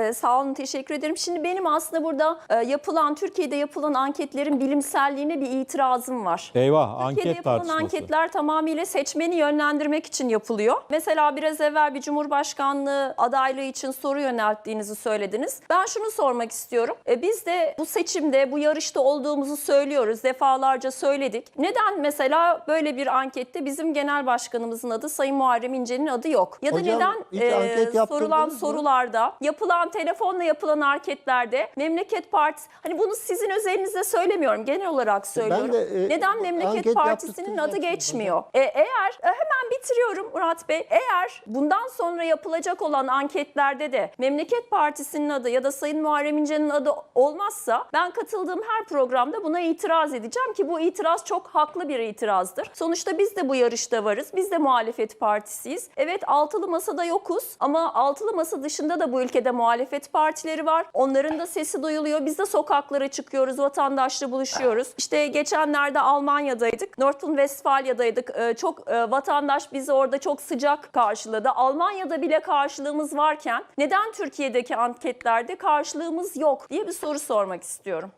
Ee, Sağ olun, teşekkür ederim. Şimdi benim aslında burada e, yapılan, Türkiye'de yapılan anketlerin bilimselliğine bir itirazım var. Eyvah Türkiye'de anket yapılan tartışması. anketler tamamıyla seçmeni yönlendirmek için yapılıyor. Mesela biraz evvel bir cumhurbaşkanlığı adaylığı için soru yönelttiğinizi söylediniz. Ben şunu sormak istiyorum. E, biz de bu seçimde, bu yarışta olduğumuzu söylüyoruz. Defalarca söyledik. Neden mesela böyle bir ankette bizim genel başkanımızın adı Sayın Muharrem İnce'nin adı yok? Ya da Hocam, neden e, yaptırdınız sorulan mı? sorularda, yapılan telefonla yapılan anketlerde Memleket Partisi, hani bunu sizin özelinizde söylemiyorum, genel olarak söylüyorum. de, e, neden Memleket Partisi'nin adı geçmiyor? E, eğer e, bitiriyorum Murat Bey. Eğer bundan sonra yapılacak olan anketlerde de Memleket Partisi'nin adı ya da Sayın Muharrem İnce'nin adı olmazsa ben katıldığım her programda buna itiraz edeceğim ki bu itiraz çok haklı bir itirazdır. Sonuçta biz de bu yarışta varız. Biz de muhalefet partisiyiz. Evet altılı masada yokuz ama altılı masa dışında da bu ülkede muhalefet partileri var. Onların da sesi duyuluyor. Biz de sokaklara çıkıyoruz, vatandaşla buluşuyoruz. İşte geçenlerde Almanya'daydık. Nordrhein-Westfalya'daydık. Ee, çok e, vatandaş bizi orada çok sıcak karşıladı. Almanya'da bile karşılığımız varken neden Türkiye'deki anketlerde karşılığımız yok diye bir soru sormak istiyorum.